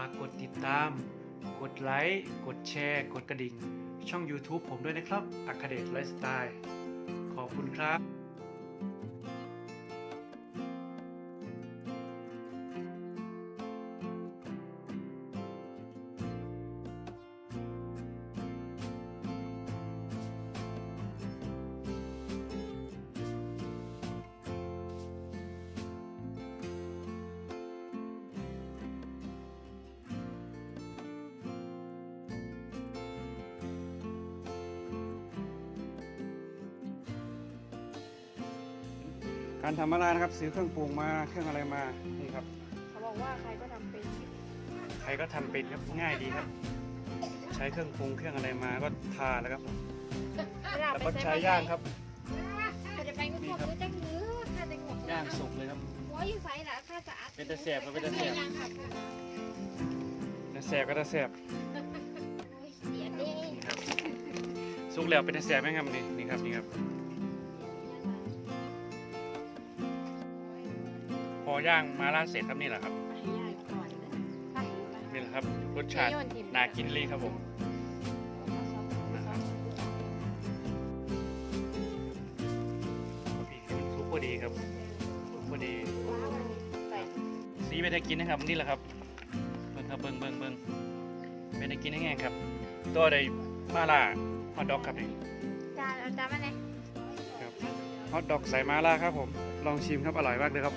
ากกดติดตาม กดไลค์ กดแชร์ กดกระดิ่ง ช่อง YouTube ผมด้วยนะครับอัคเดตไลฟ์สไตล์ ขอบคุณครับ การทำอะไรนะครับ ซื้อเครื่องปรุงมาเครื่องอะไรมานี่ครับ เขาบอกว่าใครก็ทำเป็นใครก็ทำเป็นครับง่ายดีครับ ใช้เครื่องปรุงเครื่องอะไรมาก็ทาแล้วครับแล้วก็ใช้ย่างครับข้าจะไปงุ่มมือจังเนื้อข้าจะงุ่มย่างสุกเลยครับ หัวอยู่ใส่ละข้าจะอัดเป็นตะแสบครับเป็นตะแสบย่างค่ะจะแสบก็จะแสบเสียเด้นี่ครับสุกแล้วเป็นตะแสบไหมครับนี่นี่ครับนี่ครับ ย่างมาล่าเสร็จครับนี่แหละครับย่างก่อนเลยนี่แหละครับรสชาติน่ากินเลยครับผมพริกให้มันสุกพอดีครับสุกพอดีใส่สีไม่ได้กินนะครับนี่แหละครับเบิ่งครับเบิ่งเบิ่งเบิ่งไม่ได้กินแห้งๆครับตัวใดมาล่าฮอทดอกครับนี่จานเอาจานมาไหนครับฮอทดอกใส่มาล่าครับผมลองชิมครับอร่อยมากเลยครับ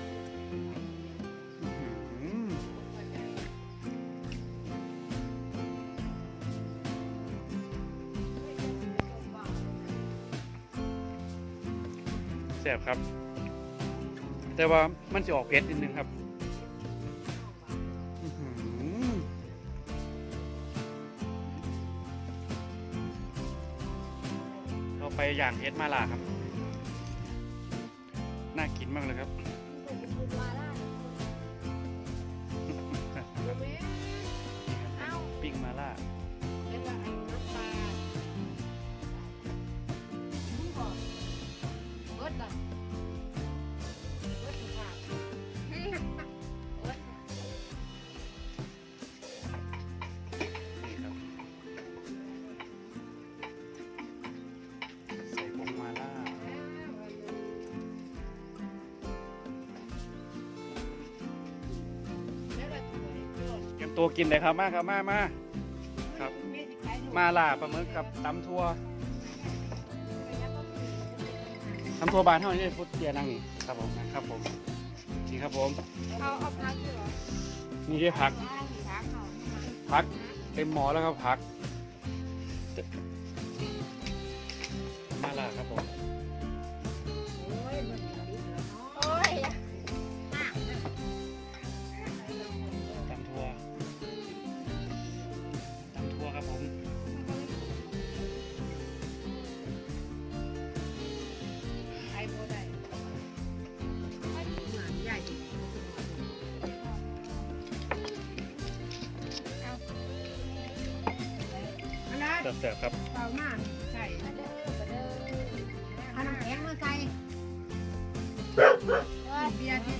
ซ่บครับ แต่ว่ามันจะออกเผ็ดนิดนึงครับเราไปอย่างเฮ็ดมาลาครับ น่ากินมากเลยครับ ตัวกินเลยครับมาครับมามาครับ มาล่าปลาหมึกกับตำทั่วตำทั่วบานเท่านี้พุทธเตียนั่งนี่ครับผมนะครับผมนี่ครับผมเอาเอาพักด้วยเหรอนี่ได้ผักพักเอาผักเต็มหมอแล้วครับผัก มาล่าครับผม อันนั้นเสิร์ฟๆครับเปล่ามากใส่เอาน้ำแข็งมาใส่เบียร์ที่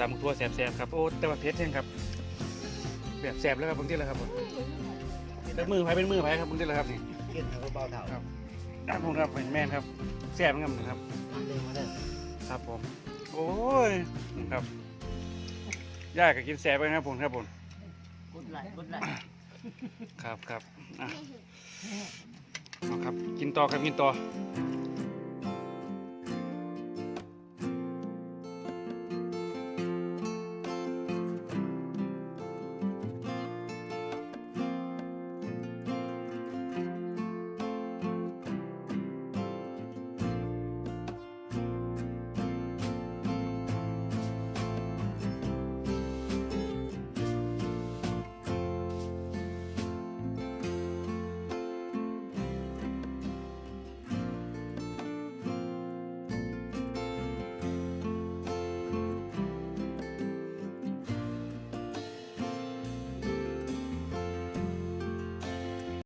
ตำทั่วแสบๆครับโอ้แต่ว่าเผ็ดแห้งครับแบบแสบแล้วครับบางทีแล้วครับผมแล้วมือไผเป็นมือไผครับบางทีแล้วครับนี่กินแล้วก็เบาเท่าครับครับผมครับเป็นแม่นครับแสบเหมือนกันครับเร็วมาเลยครับผม โอ้ยครับยากกับกินแสบไปครับผมครับผมกุดไหลกุดไหล ครับครับอะเอาครับ กินต่อครับกินต่อ